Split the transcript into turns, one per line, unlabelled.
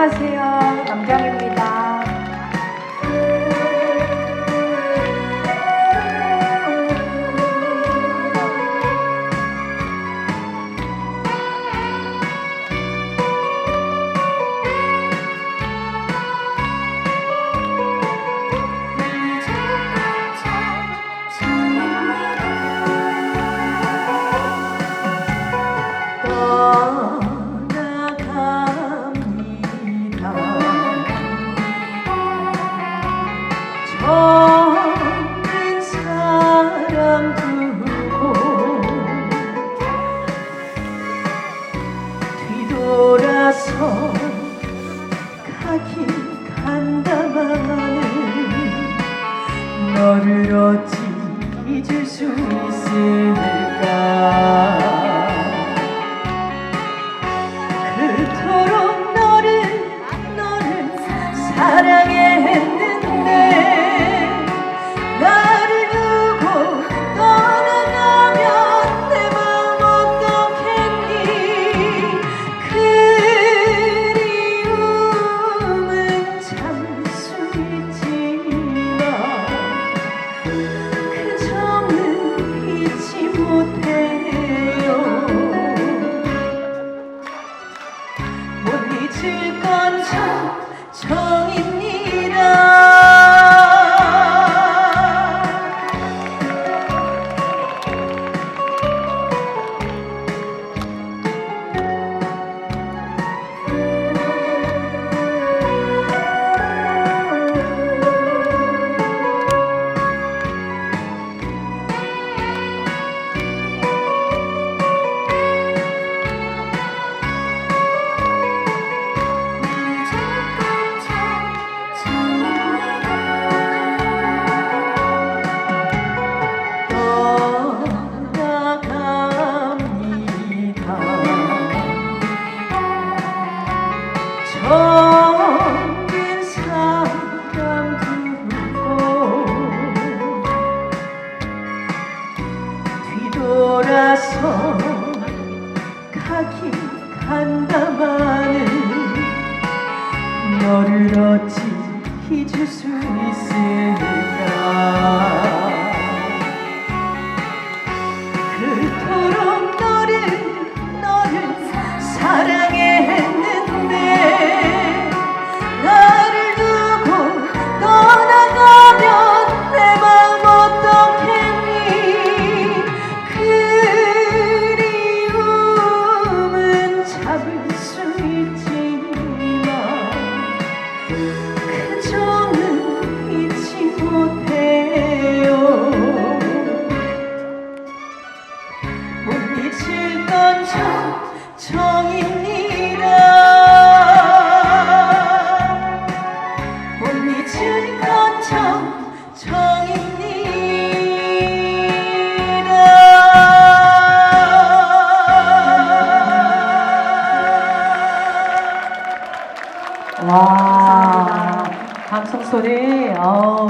안녕하세요. 남경입니다.
젊은 사람 두고 뒤돌아서 가긴 간다마는 너를 어찌 잊을 수 있을까 하긴 간다마는 너를 어찌 잊을 수 있을까? 와, 아, 감성 소리. 어우.